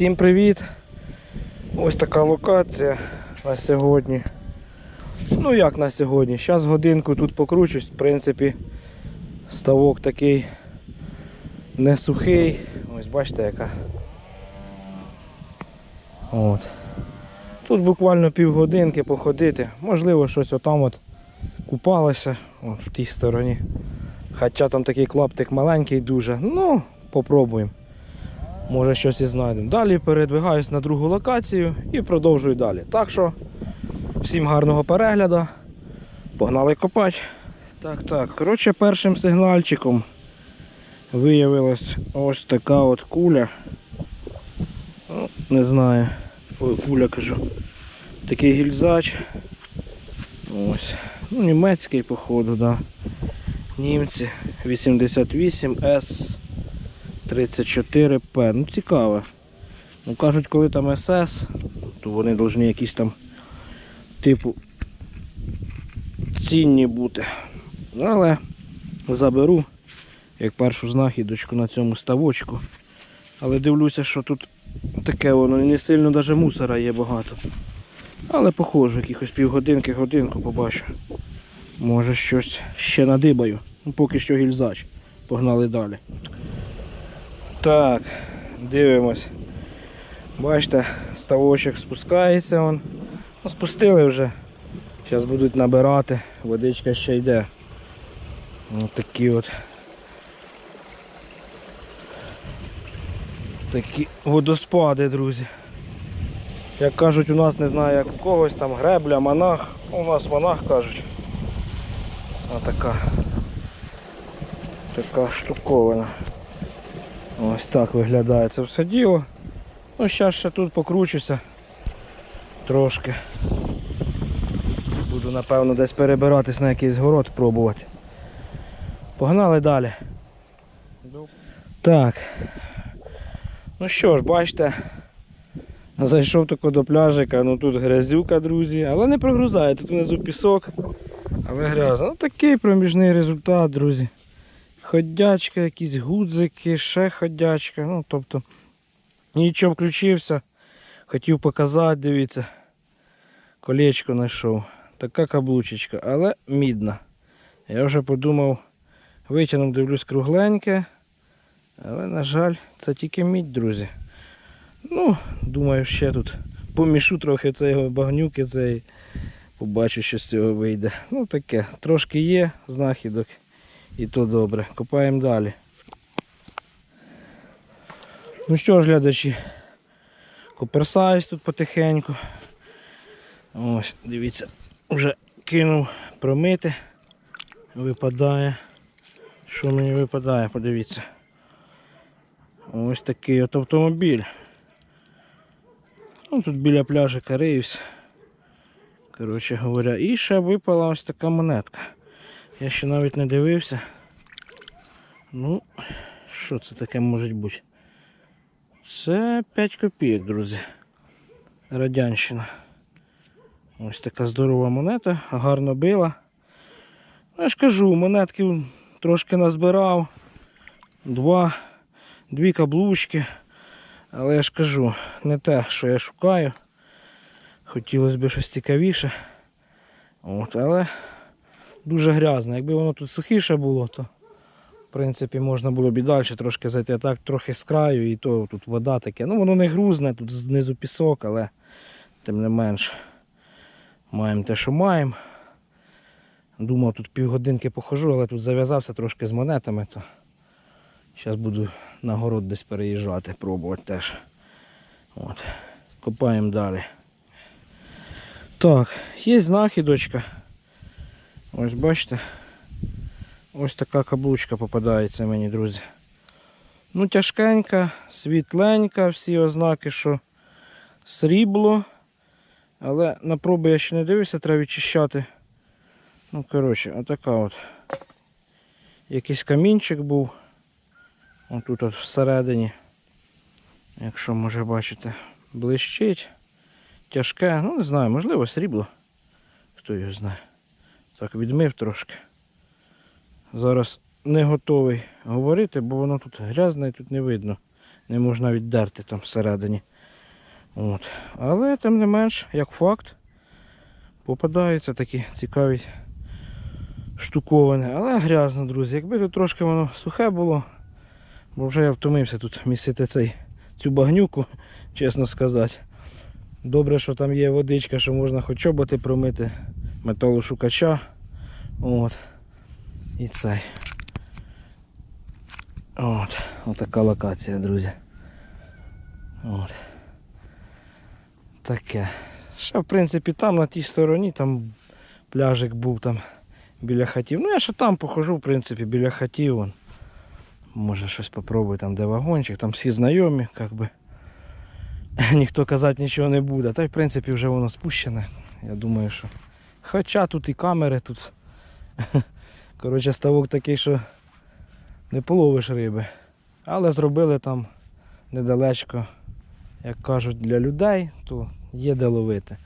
Всім привіт! Ось така локація на сьогодні. Ну як на сьогодні? Зараз годинку тут покручусь, в принципі, ставок такий не сухий. Ось бачите яка. От. Тут буквально півгодинки походити. Можливо, щось отам от купалося, от в тій стороні. Хоча там такий клаптик маленький дуже. Ну, попробуємо. Може щось і знайдемо. Далі передвигаюсь на другу локацію і продовжую далі. Так що, всім гарного перегляду. Погнали копати. Так, так. Коротше, першим сигнальчиком виявилась ось така от куля. Ну, не знаю. Ой, куля кажу. Такий гільзач. Ось. Ну, німецький, походу, да. Німці 88 С 34П. Ну цікаве. Ну кажуть, коли там СС, то вони повинні якісь там типу цінні бути. Але заберу як першу знахідочку на цьому ставочку. Але дивлюся, що тут таке воно не сильно навіть мусора є багато. Але похоже, якихось півгодинки, годинку побачу. Може щось ще надибаю. Ну, поки що гільзач. Погнали далі. Так, дивимось. Бачите, ставочок спускається. Он. Ну, спустили вже. Зараз будуть набирати, водичка ще йде. Ось такі от. Такі водоспади, друзі. Як кажуть, у нас не знаю, як у когось там гребля, монах. У нас монах кажуть. Отака. Така штуковина. Ось так виглядає це все діло. Ну, зараз ще тут покручуся трошки. Буду напевно десь перебиратись на якийсь город пробувати. Погнали далі. Так. Ну що ж, бачите, зайшов тако до пляжика, ну тут грязюка, друзі, але не прогрузає, тут внизу пісок, але грязно. Ну такий проміжний результат, друзі. Ходячка, якісь гудзики, ще ходячка. Ну, тобто нічого включився. Хотів показати, дивіться. Колечко знайшов. Така каблучечка, але мідна. Я вже подумав, витягнув, дивлюсь, кругленьке. Але, на жаль, це тільки мідь, друзі. Ну, думаю, ще тут помішу трохи цього багнюки, цей. Побачу, що з цього вийде. Ну таке, трошки є знахідок. І то добре. Копаємо далі. Ну що ж, глядачі, коперсаюсь тут потихеньку. Ось, дивіться, вже кинув промити. Випадає. Що мені випадає, подивіться. Ось такий от автомобіль. Ну, тут біля пляжика риюсь. Коротше говоря, і ще випала ось така монетка. Я ще навіть не дивився. Ну, що це таке може бути? Це 5 копійок, друзі. Радянщина. Ось така здорова монета, гарно била. Ну, я ж кажу, монетки трошки назбирав. Два, дві каблучки. Але я ж кажу, не те, що я шукаю. Хотілося б щось цікавіше. От, але дуже грязно. Якби воно тут сухіше було, то в принципі можна було б і далі трошки зайти. А так трохи з краю і то тут вода таке. Ну воно не грузне, тут знизу пісок, але тим не менш маємо те, що маємо. Думав, тут півгодинки похожу, але тут зав'язався трошки з монетами, то зараз буду на город десь переїжджати, пробувати теж. От. Копаємо далі. Так, є знахідочка. Ось бачите. Ось така каблучка попадається мені, друзі. Ну, тяжкенька, світленька, всі ознаки, що срібло. Але на проби я ще не дивився, треба відчищати. Ну, коротше, отака от. Якийсь камінчик був. Отут от всередині. Якщо може бачите, блищить. Тяжке, ну не знаю, можливо, срібло. Хто його знає. Так, відмив трошки. Зараз не готовий говорити, бо воно тут грязне і тут не видно. Не можна віддерти там всередині. От. Але тим не менш, як факт, попадаються такі цікаві штуковини. Але грязно, друзі. Якби тут трошки воно сухе було, бо вже я втомився тут місити цей, цю багнюку, чесно сказати. Добре, що там є водичка, що можна хоч чоботи промити, металошукача. От. І цей. От. Отака локація, друзі. От. Таке. Ще, в принципі, там на тій стороні там пляжик був там біля хатів. Ну я ще там похожу, в принципі, біля хатів. Вон. Може щось попробую там, де вагончик, там всі знайомі, як би. Ніхто казати нічого не буде. Та й в принципі вже воно спущене. Я думаю, що. Хоча тут і камери, тут. Коротше, ставок такий, що не половиш риби. Але зробили там недалечко, як кажуть, для людей, то є де ловити.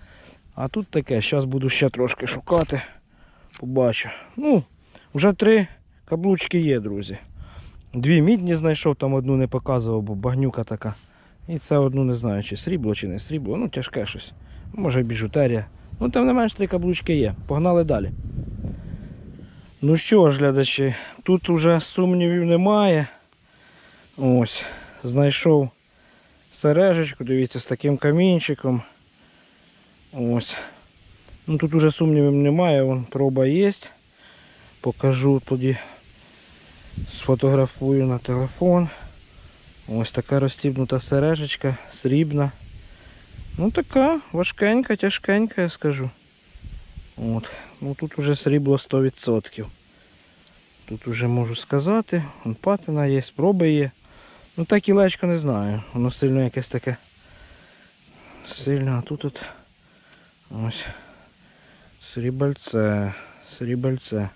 А тут таке, зараз буду ще трошки шукати. Побачу. Ну, вже три каблучки є, друзі. Дві мідні знайшов, там одну не показував, бо багнюка така. І це одну не знаю, чи срібло, чи не срібло. Ну, тяжке щось. Може біжутерія. Ну, тим не менш, три каблучки є. Погнали далі. Ну що ж, глядачі, тут уже сумнівів немає. Ось, знайшов сережечку, дивіться, з таким камінчиком. Ось. Ну тут уже сумнівів немає, вон проба є. Покажу тоді, сфотографую на телефон. Ось така розстібнута сережечка, срібна. Ну така важкенька, тяжкенька, я скажу. От. Ну тут уже срібло 100%. Тут уже можу сказати, вон патина є, спроби є. Ну так кілечко не знаю. Воно сильно якесь таке. Сильно, а тут от ось срібальце. Срібальце.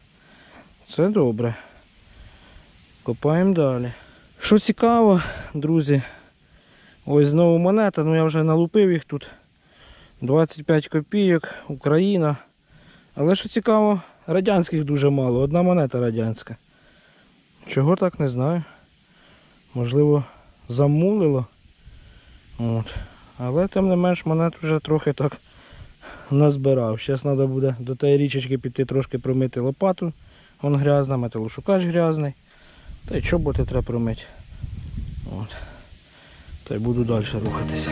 Це добре. Копаємо далі. Що цікаво, друзі, ось знову монета, ну я вже налупив їх тут. 25 копійок, Україна. Але що цікаво, радянських дуже мало. Одна монета радянська. Чого так не знаю. Можливо, замулило. От. Але тим не менш монет вже трохи так назбирав. Зараз треба буде до тієї річечки піти трошки промити лопату. Вон грязна, металошукач грязний. Та й чоботи треба промити. От. Та й буду далі рухатися.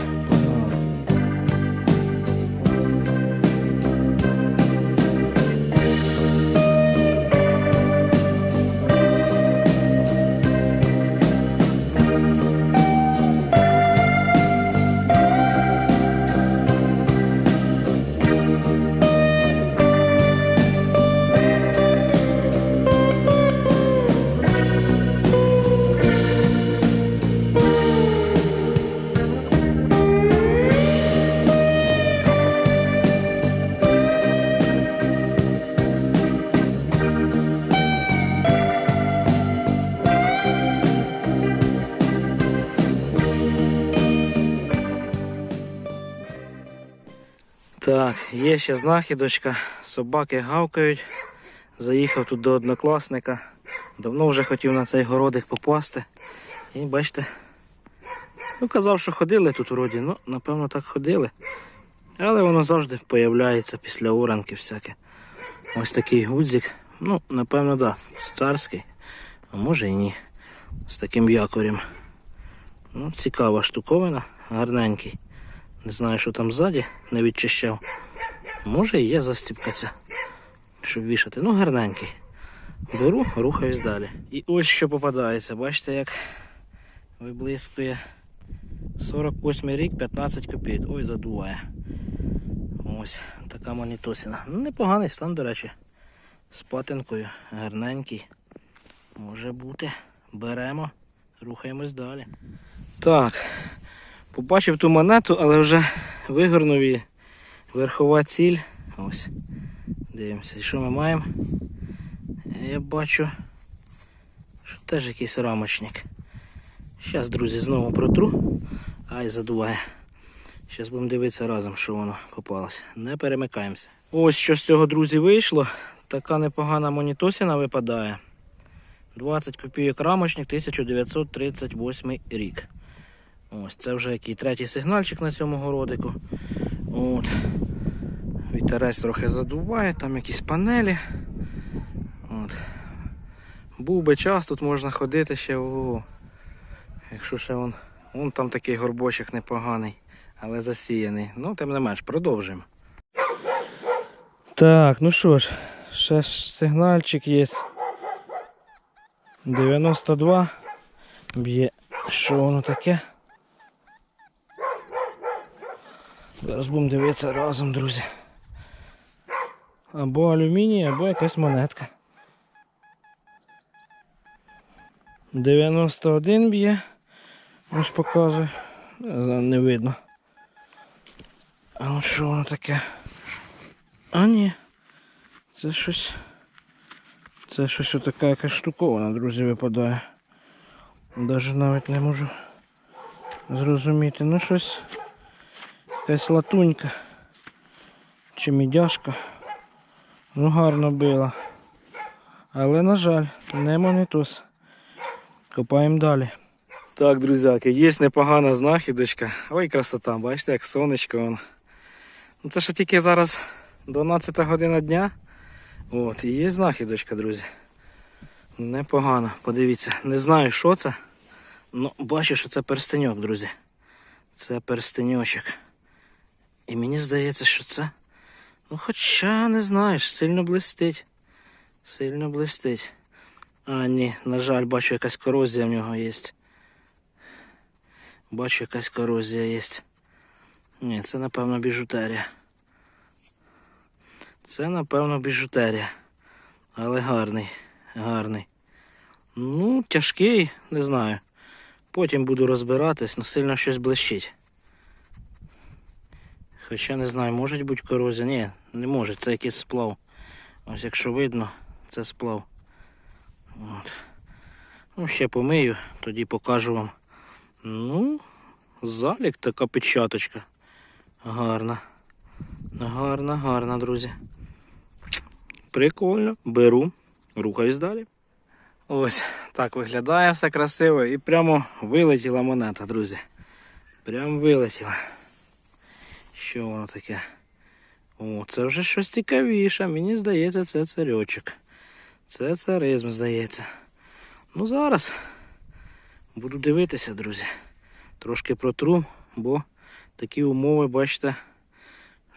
Так, є ще знахідочка. Собаки гавкають. Заїхав тут до однокласника. Давно вже хотів на цей городик попасти. І бачите, ну казав, що ходили тут вроді, ну, напевно, так ходили. Але воно завжди появляється після оранки всяке. Ось такий гудзик. Ну, напевно, так, да, царський, а може і ні. З таким якорем. Ну, цікава штуковина, гарненький. Не знаю, що там ззаді, не відчищав. Може і є застіпка ця, щоб вішати. Ну, гарненький. Беру, рухаюсь далі. І ось що попадається. Бачите, як виблискує 48 рік, 15 копійок. Ой, задуває. Ось така монітосина. Ну, непоганий стан, до речі. З патинкою, гарненький. Може бути. Беремо, рухаємось далі. Так, Побачив ту монету, але вже вигорнув її. Верхова ціль. Ось. Дивимося, що ми маємо. Я бачу, що теж якийсь рамочник. Зараз, друзі, знову протру. Ай, задуває. Зараз будемо дивитися разом, що воно попалося. Не перемикаємося. Ось що з цього, друзі, вийшло. Така непогана монітосіна випадає. 20 копійок рамочник 1938 рік. Ось це вже який третій сигнальчик на цьому городику. От. Вітерець трохи задуває, там якісь панелі. От. Був би час, тут можна ходити ще ого. Якщо ще вон, вон там такий горбочок непоганий, але засіяний. Ну, тим не менш, продовжуємо. Так, ну що ж, ще ж сигнальчик є. 92. Б'є. Що воно таке? Зараз будемо дивитися разом, друзі. Або алюміній, або якась монетка. 91 б'є. Ось показує. Е, Не видно. А от що воно таке? А ні. Це щось. Це щось отака якась штукована, друзі, випадає. Даже навіть не можу зрозуміти. Ну щось. Якась латунька. Чи мідяшка. Ну гарно била. Але, на жаль, не монетус. Копаємо далі. Так, друзяки, є непогана знахідочка. Ой, красота, бачите, як сонечко. Вон. Ну, це ще тільки зараз 12 година дня. От, і є знахідочка, друзі. Непогано, подивіться. Не знаю, що це. Ну, бачу, що це перстеньок, друзі. Це перстеньочок. І мені здається, що це. Ну, хоча не знаєш, сильно блистить. Сильно блистить. А, ні, на жаль, бачу, якась корозія в нього є. Бачу, якась корозія є. Ні, це напевно біжутерія. Це, напевно, біжутерія. Але гарний, гарний. Ну, тяжкий, не знаю. Потім буду розбиратись, ну сильно щось блищить. Хоча не знаю, може бути корозія. Ні, не може, це якийсь сплав. Ось якщо видно, це сплав. От. Ну, ще помию, тоді покажу вам. Ну, залік така печаточка. Гарна. Гарна, гарна, друзі. Прикольно, беру, рухаюсь далі. Ось так виглядає все красиво і прямо вилетіла монета, друзі. Прямо вилетіла. Що воно таке? О, це вже щось цікавіше. Мені здається, це царьочок. Це царизм, здається. Ну зараз буду дивитися, друзі. Трошки протру, бо такі умови, бачите,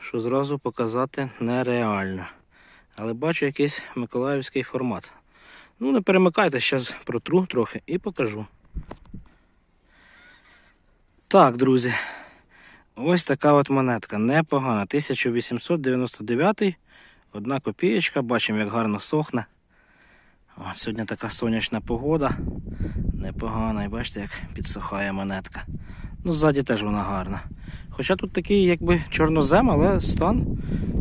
що зразу показати нереально. Але бачу якийсь миколаївський формат. Ну, не перемикайте, зараз протру трохи і покажу. Так, друзі. Ось така от монетка. Непогана. 1899. Одна копієчка. Бачимо, як гарно сохне. От, сьогодні така сонячна погода. Непогана. І бачите, як підсохає монетка. Ну, ззаді теж вона гарна. Хоча тут такий якби чорнозем, але стан,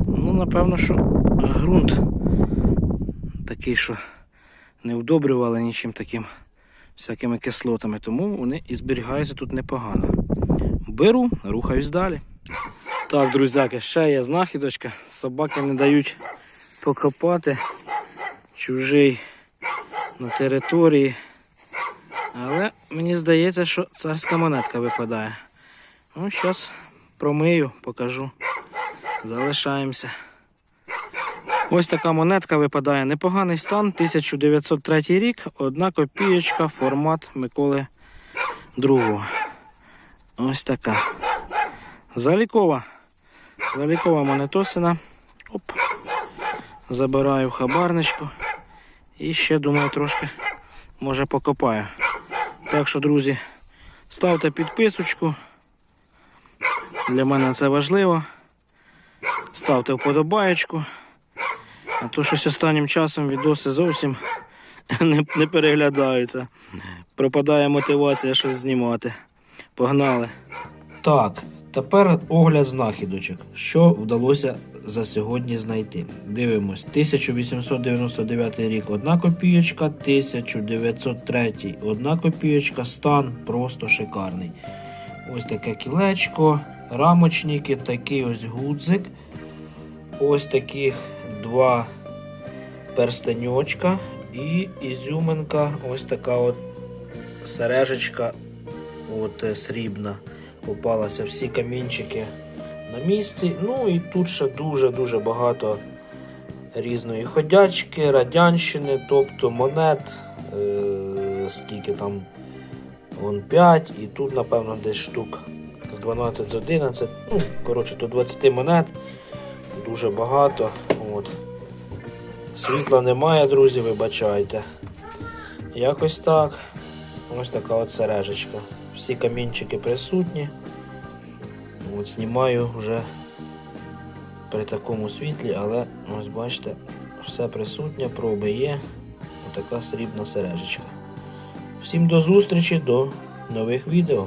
ну, напевно, що ґрунт такий, що не вдобрювали нічим таким всякими кислотами, тому вони і зберігаються тут непогано. Беру, рухаюсь далі. Так, друзяки, ще є знахідочка. Собаки не дають покопати чужий на території. Але мені здається, що царська монетка випадає. Ну, зараз промию, покажу. Залишаємося. Ось така монетка випадає. Непоганий стан, 1903 рік, одна копієчка, формат Миколи II. Ось така. Залікова. Залікова монетосина. Оп. Забираю хабарничку. І ще, думаю, трошки може покопаю. Так що, друзі, ставте підписочку. Для мене це важливо. Ставте вподобаєчку. А то щось останнім часом відоси зовсім не, не переглядаються. Пропадає мотивація щось знімати. Погнали. Так, тепер огляд знахідочок. Що вдалося за сьогодні знайти? Дивимось. 1899 рік одна копієчка, 1903 одна копієчка, стан просто шикарний. Ось таке кілечко, рамочники, такий ось гудзик. Ось таких два перстеньочка і ізюминка, ось така от сережечка от е, срібна попалася. Всі камінчики на місці. Ну і тут ще дуже-дуже багато різної ходячки, радянщини, тобто монет, е, скільки там вон 5, і тут, напевно, десь штук з 12 з 11. Ну, коротше, до 20 монет. Дуже багато. Світла немає, друзі, вибачайте. Якось так. Ось така от сережечка. Всі камінчики присутні. От знімаю вже при такому світлі, але ось бачите, все присутнє, проби є. Отака срібна сережечка. Всім до зустрічі, до нових відео.